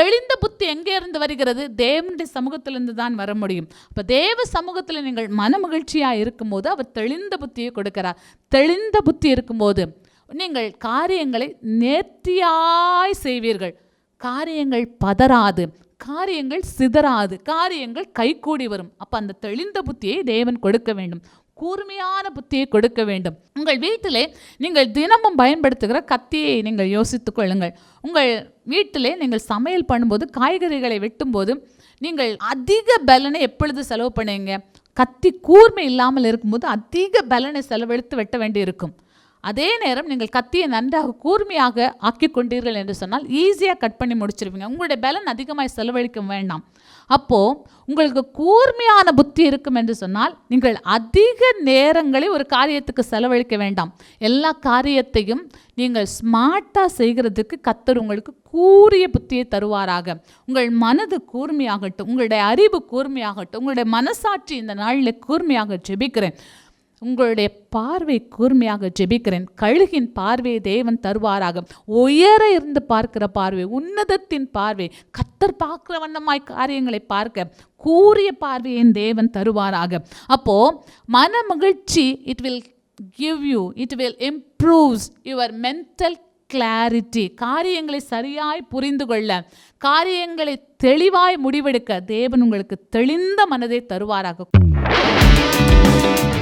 தெளிந்த புத்தி எங்கே இருந்து வருகிறது? தேவனுடைய சமூகத்திலிருந்து தான் வர முடியும். அப்போ தேவ சமூகத்தில் நீங்கள் மனமகிழ்ச்சியாக இருக்கும்போது அவர் தெளிந்த புத்தியை கொடுக்கிறார். தெளிந்த புத்தி இருக்கும்போது நீங்கள் காரியங்களை நேர்த்தியாய் செய்வீர்கள். காரியங்கள் பதறாது. காரியங்கள் சிதறாது. காரியங்கள் கைகூடி வரும். அப்போ அந்த தெளிந்த புத்தியை தேவன் கொடுக்க வேண்டும். கூர்மையான புத்தியை கொடுக்க வேண்டும். உங்கள் வீட்டிலே நீங்கள் தினமும் பயன்படுத்துகிற கத்தியை நீங்கள் யோசித்துக் கொள்ளுங்கள். உங்கள் வீட்டிலே நீங்கள் சமையல் பண்ணும்போது காய்கறிகளை வெட்டும்போது நீங்கள் அதிக பலனை எப்பொழுது செலவு பண்ணுவீங்க? கத்தி கூர்மை இல்லாமல் இருக்கும்போது அதிக பலனை செலவழித்து வெட்ட வேண்டி இருக்கும் அதே நேரம் நீங்கள் கத்தியை நன்றாக கூர்மையாக ஆக்கி கொண்டீர்கள் என்று சொன்னால் ஈஸியாக கட் பண்ணி முடிச்சிருவீங்க. உங்களுடைய பலன் அதிகமாக செலவழிக்க வேண்டாம். அப்போது உங்களுக்கு கூர்மையான புத்தி இருக்கும் என்று சொன்னால் நீங்கள் அதிக நேரங்களை ஒரு காரியத்துக்கு செலவழிக்க வேண்டாம். எல்லா காரியத்தையும் நீங்கள் ஸ்மார்ட்டாக செய்கிறதுக்கு கத்தர் உங்களுக்கு கூறிய புத்தியை தருவாராக. உங்கள் மனது கூர்மையாகட்டும் உங்களுடைய அறிவு கூர்மையாகட்டும் உங்களுடைய மனசாட்சி இந்த நாளில் கூர்மையாக ஜெபிக்கிறேன். உங்களுடைய பார்வை கூர்மையாக ஜெபிக்கிறேன். கழுகின் பார்வையை தேவன் தருவாராக. உயர இருந்து பார்க்கிற பார்வை உன்னதத்தின் பார்வை கத்தர் பார்க்கிற வண்ணமாய் காரியங்களை பார்க்க. கூறிய பார்வையின் தேவன் தருவாராக. அப்போ மன மகிழ்ச்சி it will give you it will improves your mental clarity காரியங்களை சரியாய் புரிந்து கொள்ள காரியங்களை தெளிவாய் முடிவெடுக்க தேவன் உங்களுக்கு தெளிந்த மனதை தருவாராக.